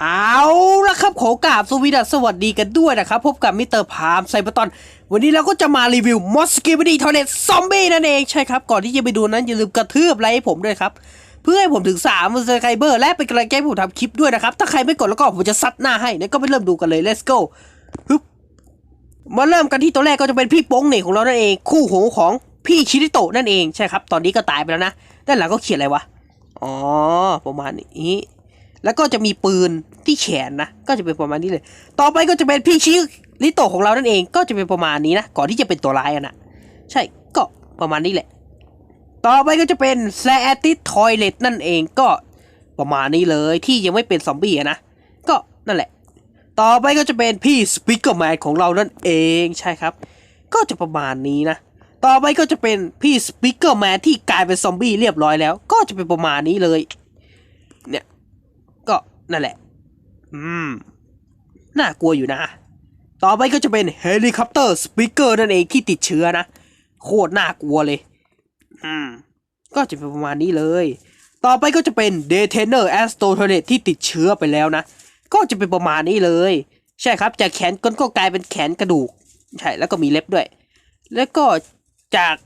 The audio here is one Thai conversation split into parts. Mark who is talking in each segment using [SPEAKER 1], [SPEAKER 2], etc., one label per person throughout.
[SPEAKER 1] เอาละครับขอกราบสวีดัสสวัสดีกันด้วยนะครับ พบกับมิสเตอร์พามไซเบอร์ตอน วันนี้เราก็จะมารีวิวมอสกิบดีทอร์เนตซอมบี้นั่นเองใช่ครับ ก่อนที่จะไปดูนั้นอย่าลืมกระทืบไลค์ให้ผมด้วยครับ เพื่อให้ผมถึง3มือสไครเบอร์และเป็นกำลังใจให้ผมทำคลิปด้วยนะครับ ถ้าใครไม่กดแล้วก็ผมจะซัดหน้าให้เนี่ยก็ไปเริ่มดูกันเลย let's go ฮึบมาเริ่มกันที่ตัวแรกก็จะเป็นพี่โป้งเหน่งของเรานั่นเอง คู่หูของพี่ชิริโตะนั่นเองใช่ครับ ตอนนี้ก็ตายไปแล้วนะด้านหลังก็เขียนอะไรวะอ๋อประมาณนี้ แล้วก็จะมีปืนที่แขนนะ ก็จะเป็นประมาณนี้เลย ต่อไปก็จะเป็นพี่ชิริโตของเรานั่นเอง ก็จะเป็นประมาณนี้นะ ก่อนที่จะเป็นตัวร้ายอะนะ ใช่ ก็ประมาณนี้แหละ ต่อไปก็จะเป็นแซตติทอยเลตนั่นเอง ก็ประมาณนี้เลยที่ยังไม่เป็นซอมบี้นะ ก็นั่นแหละ ต่อไปก็จะเป็นพี่สปิเกอร์แมนของเรานั่นเอง ใช่ครับ ก็จะประมาณนี้นะ ต่อไปก็จะเป็นพี่สปิเกอร์แมนที่กลายเป็นซอมบี้เรียบร้อยแล้ว ก็จะเป็นประมาณนี้เลย นั่นแหละ อืม น่ากลัวอยู่นะ ต่อไปก็จะเป็นเฮลิคอปเตอร์สปีกเกอร์นั่นเองที่ติดเชื้อนะ โคตรน่ากลัวเลย อืม ก็จะเป็นประมาณนี้เลย ต่อไปก็จะเป็นเดเทเนอร์แอสโตโทเนตที่ติดเชื้อไปแล้วนะ ก็จะเป็นประมาณนี้เลย ใช่ครับ จากแขนก้นก็กลายเป็นแขนกระดูก ใช่ แล้วก็มีเล็บด้วย แล้วก็จาก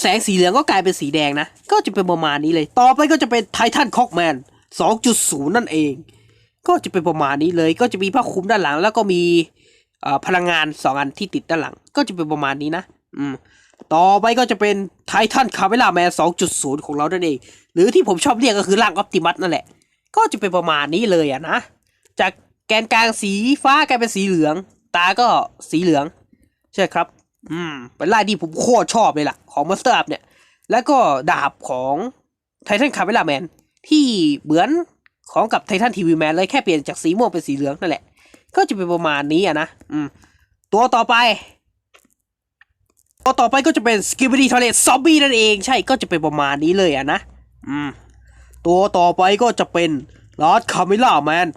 [SPEAKER 1] แสงสีเหลืองก็กลายเป็นสีแดงนะ ก็จะเป็นประมาณนี้เลย ต่อไปก็จะเป็นไททันคอกแมน 2.0 นั่นเอง ก็จะเป็นประมาณนี้เลย ก็จะมีผ้าคลุมด้านหลัง แล้วก็มีพลังงาน 2 อันที่ติดด้านหลัง ก็จะเป็นประมาณนี้นะ อืม ต่อไปก็จะเป็นไททันคาเวล่าแมน2.0 ของเรานั่นเอง หรือที่ผมชอบเรียกก็คือร่างออปติมัสนั่นแหละ ก็จะเป็นประมาณนี้เลยอะนะ จากแกนกลางสีฟ้ากลายเป็นสีเหลือง ตาก็สีเหลือง ใช่ครับ อืม เป็นลายที่ผมโคตรชอบเลยล่ะ ของม o สเตอร์อัพเนี่ย แล้วก็ดาบของไททันคาเวล่าแมน ที่เหมือนของกับไททันทีวีแมนเลยแค่เปลี่ยนจากสีม่วงเป็นสีเหลืองนั่นแหละ ก็จะเป็นประมาณนี้อะนะอืมตัวต่อไป ตัวต่อไปก็จะเป็นสกิบดี้ทอร์เรตซอมบี้นั่นเองใช่ก็จะเป็นประมาณนี้เลยอะนะอืมตัวต่อไปก็จะเป็นลอร์ดคาเมล่าแมน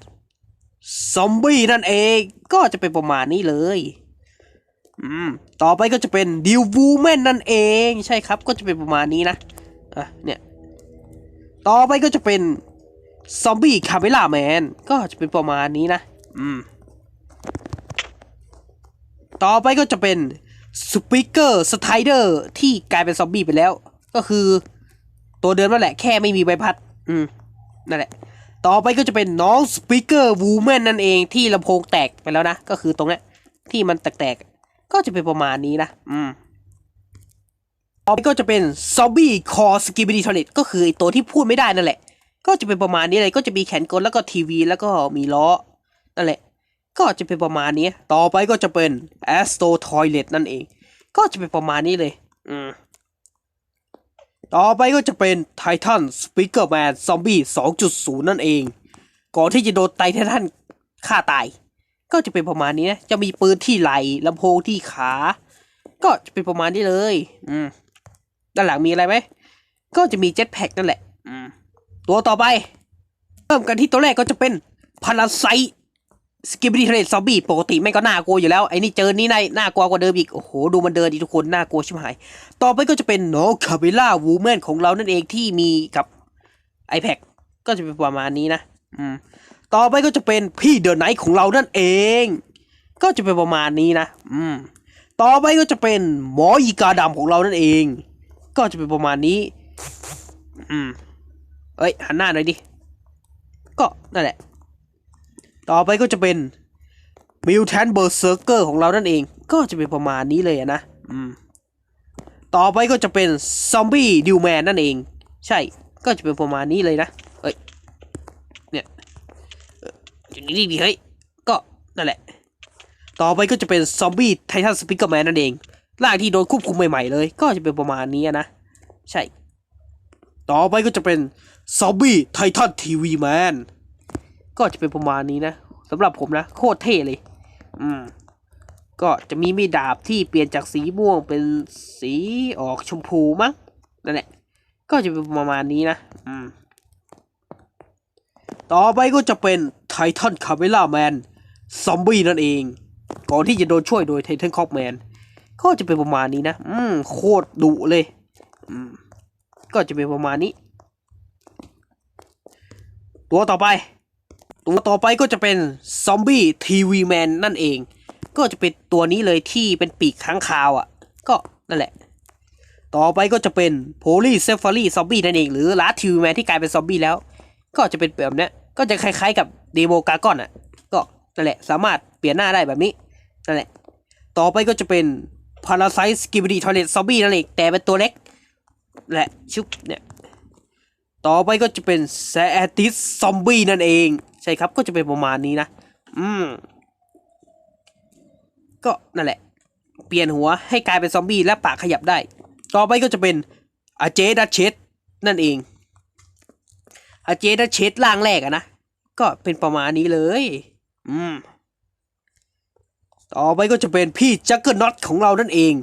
[SPEAKER 1] ซอมบี้นั่นเองก็จะเป็นประมาณนี้เลยอืมต่อไปก็จะเป็นดิววูแมนนั่นเองใช่ครับ ก็จะเป็นประมาณนี้นะอะเนี่ย ต่อไปก็จะเป็นซอมบี้คาเมล่าแมนก็จะเป็นประมาณนี้นะ อืม ต่อไปก็จะเป็นสปิเกอร์สไตเดอร์ที่กลายเป็นซอมบี้ไปแล้ว ก็คือ ตัวเดิมนั่นแหละแค่ไม่มีใบพัด อืม นั่นแหละ ต่อไปก็จะเป็นน้องสปีกเกอร์วูแมนนั่นเองที่ลำโพงแตกไปแล้วนะ ก็คือตรงนี้ที่มันแตกๆก็จะเป็นประมาณนี้นะ อืม ต่อไปก็จะเป็นซอมบี้คอสกิบิดีทอนิตก็คือไอตัวที่พูดไม่ได้นั่นแหละ ก็จะเป็นประมาณนี้เลยก็จะมีแขนกลแล้วก็ทีวี แล้วก็มีล้อนั่นแหละ ก็จะเป็นประมาณนี้ ต่อไปก็จะเป็นแอสโตทอยเลตนั่นเอง ก็จะเป็นประมาณนี้เลย อืมต่อไปก็จะเป็นไททันสปีกเกอร์แมนซอมบี้2.0 นั่นเอง ก่อนที่จะโดนไททันฆ่าตาย ก็จะเป็นประมาณนี้นะ จะมีปืนที่ไหลลำโพงที่ขา ก็จะเป็นประมาณนี้เลย อืม ด้านหลังมีอะไรไหม ก็จะมีเจ็ตแพ็กนั่นแหละอืมตัวต่อไป เริ่มกันที่ตัวแรกก็จะเป็นพาราไซสกิบดี้เทรดซอมบี้ปกติแม่งก็น่ากลัวอยู่แล้ว ไอ้นี่เจอนี่ในน่ากลัวกว่าเดิมอีก โอ้โห ดูมันเดินดีทุกคน น่ากลัวชิบหาย ต่อไปก็จะเป็นน้องคาเบล่าวูแมนของเรานั่นเองที่มีกับ iPad ก็จะเป็นประมาณนี้นะอืมต่อไปก็จะเป็นพี่เดอะไนท์ของเรานั่นเอง ก็จะเป็นประมาณนี้นะ อืม ต่อไปก็จะเป็นหมออีกาดำของเรานั่นเอง ก็จะเป็นประมาณนี้ อืมเอ้ยหันหน้าหน่อยดิ ก็นั่นแหละ ต่อไปก็จะเป็นมิวแทนเบอร์เซอร์เกอร์ของเรานั่นเอง ก็จะเป็นประมาณนี้เลยนะ อืม ต่อไปก็จะเป็นซอมบี้ดิวแมนนั่นเอง ใช่ ก็จะเป็นประมาณนี้เลยนะ เอ้ย เนี่ยเอ่ออยู่นี่ดิเฮ้ย ก็นั่นแหละ ต่อไปก็จะเป็นซอมบี้ไททันสปิกเกอร์แมนนั่นเองร่างที่โดนควบคุมใหม่ๆเลย ก็จะเป็นประมาณนี้นะ ใช่ ต่อไปก็จะเป็นซอมบี้ไททันทีวีแมนก็จะเป็นประมาณนี้นะสำหรับผมนะ โคตรเท่เลย อืม ก็จะมีมีดาบที่เปลี่ยนจากสีม่วงเป็นสีออกชมพูมั้งนั่นแหละ ก็จะเป็นประมาณนี้นะ อืม ต่อไปก็จะเป็นไททันคาเมล่าแมนซอมบี้นั่นเอง ก่อนที่จะโดนช่วยโดยไททันคอกแมนก็จะเป็นประมาณนี้นะ อืม โคตรดุเลย อืม ก็จะเป็นประมาณนี้ ตัวต่อไป ตัวต่อไปก็จะเป็นซอมบี้ทีวีแมนนั่นเอง ก็จะเป็นตัวนี้เลยที่เป็นปีกค้างคาวอะ ก็นั่นแหละ ต่อไปก็จะเป็นโพลีเซฟารีซอมบี้นั่นเอง หรือลาทีวีแมนที่กลายเป็นซอมบี้แล้ว ก็จะเป็นแบบนี้ก็จะคล้ายๆกับเดโมกากอนอะ ก็นั่นแหละสามารถเปลี่ยนหน้าได้แบบนี้นั่นแหละ ต่อไปก็จะเป็นพาราไซส์กิบดีทอเรตซอมบี้นั่นเองแต่เป็นตัวเล็ก และชุบเนี่ยต่อไปก็จะเป็นแซติสซอมบี้นั่นเอง ใช่ครับก็จะเป็นประมาณนี้นะ อืม ก็นั่นแหละ เปลี่ยนหัวให้กลายเป็นซอมบี้และปากขยับได้ ต่อไปก็จะเป็นอาเจดัชเชตนั่นเองอาเจดัชเชตร่างแรกอะนะ ก็เป็นประมาณนี้เลย อืม ต่อไปก็จะเป็นพี่จักเกอร์น็อตของเรานั่นเอง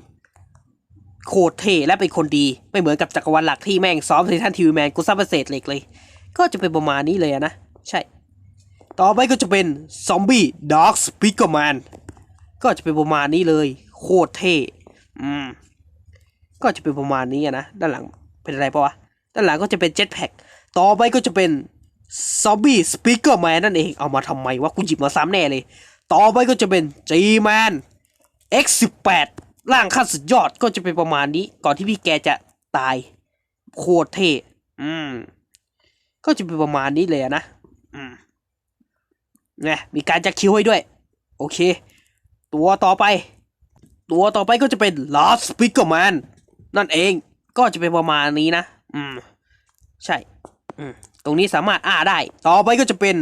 [SPEAKER 1] โคตรเท่และเป็นคนดี ไม่เหมือนกับจักรวาลหลักที่แม่งซ้อมไททันทีวีแมนกูซับเศษเหล็กเลย ก็จะเป็นประมาณนี้เลยนะ ใช่ ต่อไปก็จะเป็นซอมบี้ดาร์ s สปิเกอร์แมนก็จะเป็นประมาณนี้เลย โคตรเท่อืมก็จะเป็นประมาณนี้นะ ด้านหลังเป็นอะไรปะวะ ด้านหลังก็จะเป็นเจ็ตแพ็กต่อไปก็จะเป็นซอมบี้สปิเกอร์แมนนั่นเอง เอามาทำไมวะกูหยิบมาซ้ำแน่เลย ต่อไปก็จะเป็น G-Man X18 ร่างขั้นสุดยอดก็จะเป็นประมาณนี้ ก่อนที่พี่แกจะตาย โคตรเท่อืม ก็จะเป็นประมาณนี้เลยนะ อืมไงมีการจักคิวให้ด้วย โอเค ตัวต่อไป ตัวต่อไปก็จะเป็น Last Speaker Man นั่นเองก็จะเป็นประมาณนี้นะ อืม ใช่ อืม ตรงนี้สามารถอ้าได้ ต่อไปก็จะเป็น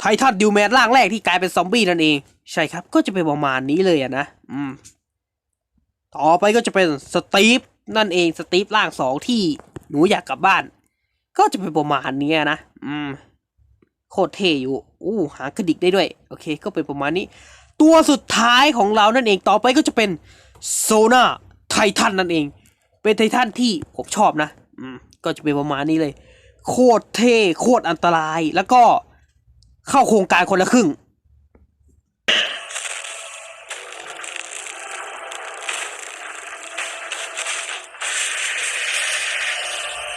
[SPEAKER 1] ไททันดิวแมนร่างแรกที่กลายเป็นซอมบี้นั่นเอง ใช่ครับ ก็จะเป็นประมาณนี้เลยอะนะ อืม ต่อไปก็จะเป็นสตีฟนั่นเองสตีฟร่างสองที่หนูอยากกลับบ้าน ก็จะเป็นประมาณนี้นะ อืม โคตรเท่อยู่ อู้หางกระดิกได้ด้วย โอเค ก็เป็นประมาณนี้ ตัวสุดท้ายของเรานั่นเองต่อไปก็จะเป็นโซนาไททันนั่นเอง เป็นไททันที่ผมชอบนะ อืม ก็จะเป็นประมาณนี้เลย โคตรเท่โคตรอันตรายแล้วก็เข้าโครงการคนละครึ่ง